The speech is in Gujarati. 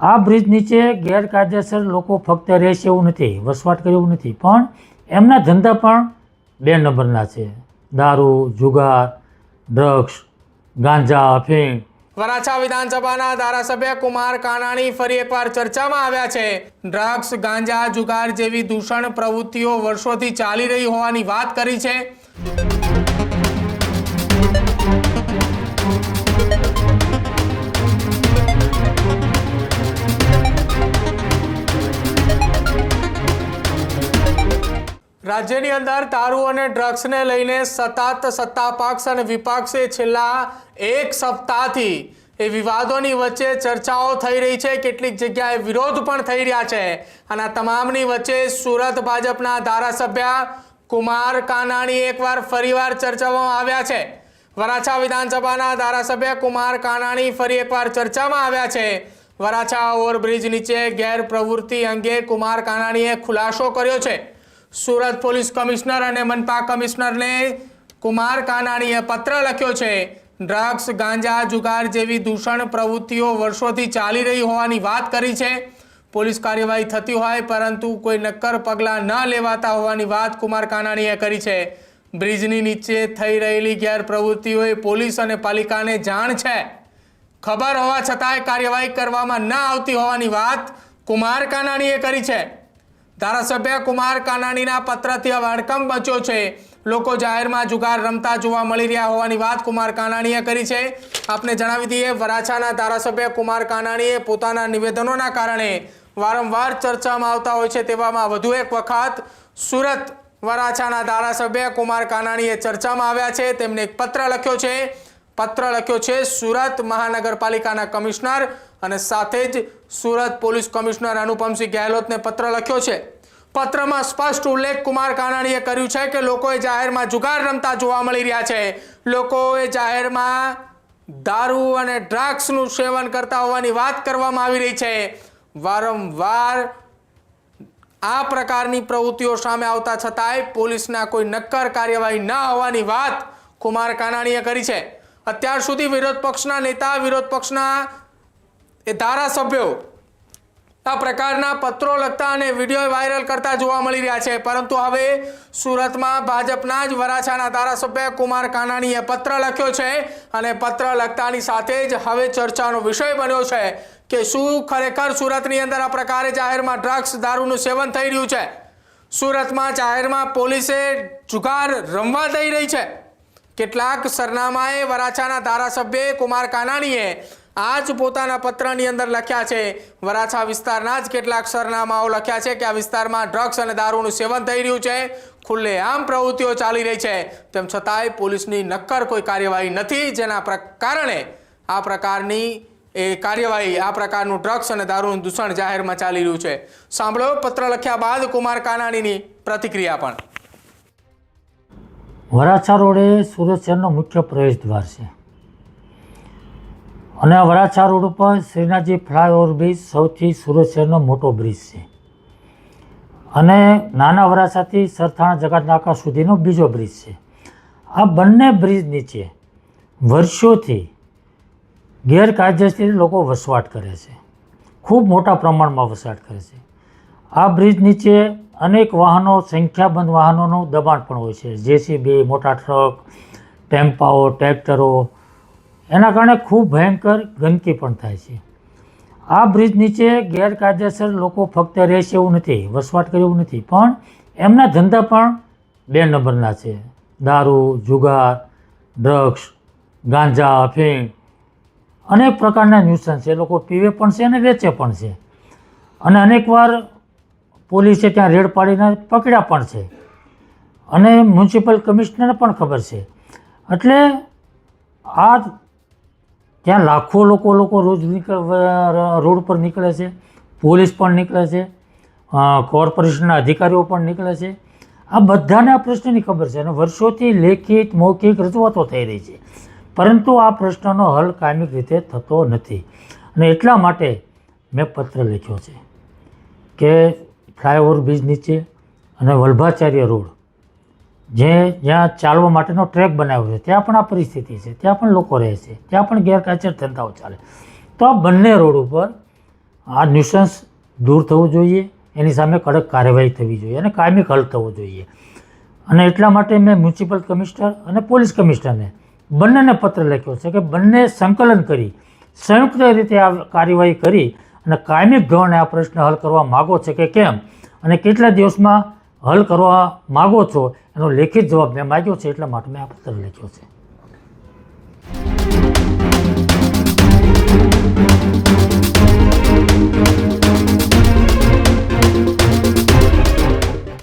આ બ્રિજ નીચે ગેરકાયદેસર લોકો ફક્ત રહેશે એવું નથી, વસવાટ કરે એવું નથી, પણ એમના ધંધા પણ બે નંબરના છે. દારૂ, જુગાર, ડ્રગ્સ, ગાંજા અફીણ વરાછા વિધાનસભાના ધારાસભ્ય કુમાર કાનાણી ફરી એકવાર ચર્ચામાં આવ્યા છે. ડ્રગ્સ, ગાંજા, જુગાર જેવી દૂષણ પ્રવૃત્તિઓ વર્ષોથી ચાલી રહી હોવાની વાત કરી છે. રાજ્યની અંદર દારૂ અને ડ્રગ્સને લઈને સતત સત્તાપક્ષ અને વિપક્ષે છેલ્લા એક સપ્તાહથી એ વિવાદોની વચ્ચે ચર્ચાઓ થઈ રહી છે. કેટલીક જગ્યાએ વિરોધ પણ થઈ રહ્યા છે. અને તમામની વચ્ચે સુરત ભાજપના ધારાસભ્ય કુમાર કાનાણી એકવાર ફરીવાર ચર્ચામાં આવ્યા છે. વરાછા વિધાનસભાના ધારાસભ્ય કુમાર કાનાણી ફરી એકવાર ચર્ચામાં આવ્યા છે. વરાછા ઓવરબ્રિજ નીચે ગેરપ્રવૃત્તિ અંગે કુમાર કાનાણીએ ખુલાસો કર્યો છે. સુરત પોલીસ કમિશનર અને મનપા કમિશનરને કુમાર કાનાણીએ પત્ર લખ્યો છે, ડ્રગ્સ, ગાંજા, જુગાર જેવી દૂષણ પ્રવૃત્તિઓ વર્ષોથી ચાલી રહી હોવાની વાત કરી છે. પોલીસ કાર્યવાહી થતી હોય, પરંતુ કોઈ નક્કર પગલાં ન લેવાતા હોવાની વાત કુમાર કાનાણીએ કરી છે. બ્રિજની નીચે થઈ રહેલી ગેરપ્રવૃત્તિઓએ પોલીસ અને પાલિકાને જાણ છે. ખબર હોવા છતાંય કાર્યવાહી કરવામાં ન આવતી હોવાની વાત કુમાર કાનાણીએ કરી છે. ધારાસભ્ય કુમાર કાનાણીના પત્રથી હડકંપ બચ્યો છે. લોકો જાહેરમાં જુગાર રમતા જોવા મળી રહ્યા હોવાની વાત કુમાર કાનાણીએ કરી છે. આપને જણાવી દઈએ, વરાછાના ધારાસભ્ય કુમાર કાનાણીએ પોતાના નિવેદનોના કારણે વારંવાર ચર્ચામાં આવતા હોય છે તેવામાં વધુ એક વખત સુરત વરાછાના ધારાસભ્ય કુમાર કાનાણીએ ચર્ચામાં આવ્યા છે. તેમને એક પત્ર લખ્યો છે. પત્ર લખ્યો છે, સુરત મહાનગરપાલિકાના કમિશનર અને સાથે જ સુરત પોલીસ કમિશનર અનુપમસિંહ ગેહલોતને પત્ર લખ્યો છે. પત્રમાં સ્પષ્ટ ઉલ્લેખ કુમાર કાનાણીએ કર્યું છે કે લોકોએ જાહેરમાં જુગાર રમતા જોવા મળી રહ્યા છે. લોકોએ જાહેરમાં દારૂ અને ડ્રગ્સનું સેવન કરતા હોવાની વાત કરવામાં આવી રહી છે. વારંવાર આ પ્રકારની પ્રવૃત્તિઓ સામે આવતા છતાંય પોલીસના કોઈ નક્કર કાર્યવાહી ન હોવાની વાત કુમાર કાનાણીએ કરી છે. અત્યાર સુધી વિરોધ પક્ષના નેતા, વિરોધ પક્ષના એ ધારાસભ્યો. આ પ્રકારના પત્રો લખતા અને વીડિયો વાયરલ કરતા જોવા મળી રહ્યા છે. પરંતુ હવે સુરતમાં ભાજપના જ વરાછાના ધારાસભ્ય કુમાર કાનાણીએ પત્ર લખ્યો છે અને પત્ર લખતાની સાથે જ હવે ચર્ચાનો વિષય બન્યો છે કે શું ખરેખર સુરતની અંદર આ પ્રકારે જાહેરમાં ડ્રગ્સ દારૂનું સેવન થઈ રહ્યું છે? સુરતમાં જાહેરમાં પોલીસે જુગાર રમવા દઈ રહી છે. કેટલાક સરનામાએ વરાછાના ધારાસભ્ય કુમાર કાનાણીએ આ જ પોતાના પત્રની અંદર લખ્યા છે. વરાછા વિસ્તારના જ કેટલાક સરનામાઓ લખ્યા છે કે આ વિસ્તારમાં ડ્રગ્સ અને દારૂનું સેવન થઈ રહ્યું છે. ખુલ્લેઆમ પ્રવૃત્તિઓ ચાલી રહી છે. તેમ છતાંય પોલીસની નક્કર કોઈ કાર્યવાહી નથી. જેના કારણે આ પ્રકારની, એ કાર્યવાહી, આ પ્રકારનું ડ્રગ્સ અને દારૂનું દૂષણ જાહેરમાં ચાલી રહ્યું છે. સાંભળો પત્ર લખ્યા બાદ કુમાર કાનાણીની પ્રતિક્રિયા પણ. વરાછા રોડે સુરત શહેરનો મુખ્ય પ્રવેશ દ્વાર છે. અને વરાછા રોડ ઉપર શ્રીનાથજી ફ્લાયઓવર બ્રિજ સૌથી સુરત શહેરનો મોટો બ્રિજ છે. અને નાના વરાછાથી સરથાણા જગતનાકા સુધીનો બીજો બ્રિજ છે. આ બંને બ્રિજ નીચે વર્ષોથી ગેરકાયદેસર લોકો વસવાટ કરે છે. ખૂબ મોટા પ્રમાણમાં વસવાટ કરે છે. આ બ્રિજ નીચે અનેક વાહનો, સંખ્યાબંધ વાહનોનું દબાણ પણ હોય છે. જેસીબી, મોટા ટ્રક, ટેમ્પાઓ, ટ્રેક્ટરો એના કારણે ખૂબ ભયંકર ગંદકી પણ થાય છે. આ બ્રિજ નીચે ગેરકાયદેસર લોકો ફક્ત રહેશે એવું નથી, વસવાટ કરે એવું નથી, પણ એમના ધંધા પણ બે નંબરના છે. દારૂ, જુગાર, ડ્રગ્સ, ગાંજા અફીણ અનેક પ્રકારના ન્યુસન્સ છે. લોકો પીવે પણ છે અને વેચે પણ છે. અને અનેકવાર પોલીસે ત્યાં રેડ પાડીને પકડ્યા પણ છે. અને મ્યુનિસિપલ કમિશનરને પણ ખબર છે. એટલે આ ત્યાં લાખો લોકો લોકો રોજ નીકળ રોડ પર નીકળે છે. પોલીસ પણ નીકળે છે. કોર્પોરેશનના અધિકારીઓ પણ નીકળે છે. આ બધાને આ પ્રશ્નની ખબર છે અને વર્ષોથી લેખિત મૌખિક રજૂઆતો થઈ રહી છે. પરંતુ આ પ્રશ્નનો હલ કાયમિક રીતે થતો નથી. અને એટલા માટે મેં પત્ર લખ્યો છે કે ફ્લાયઓવર બ્રિજ નીચે અને વલ્ભાચાર્ય રોડ જે જ્યાં ચાલવા માટેનો ટ્રેક બનાવ્યો છે, ત્યાં પણ આ પરિસ્થિતિ છે, ત્યાં પણ લોકો રહે છે, ત્યાં પણ ગેરકાયદેસર ધંધાઓ ચાલે. તો આ બંને રોડ ઉપર આ ન્યુસન્સ દૂર થવું જોઈએ, એની સામે કડક કાર્યવાહી થવી જોઈએ અને કાયમી હલ થવો જોઈએ. અને એટલા માટે મેં મ્યુનિસિપલ કમિશનર અને પોલીસ કમિશનરને બંનેને પત્ર લખ્યો છે કે બંને સંકલન કરી, સંયુક્ત રીતે આ કાર્યવાહી કરી અને કાયમી ધોરણે આ પ્રશ્ન હલ કરવા માગો છે કે કેમ? અને કેટલા દિવસમાં હલ કરવા માગો છો? એનો લેખિત જવાબ મેં માગ્યો છે એટલા માટે મેં આ પત્ર લખ્યો છે.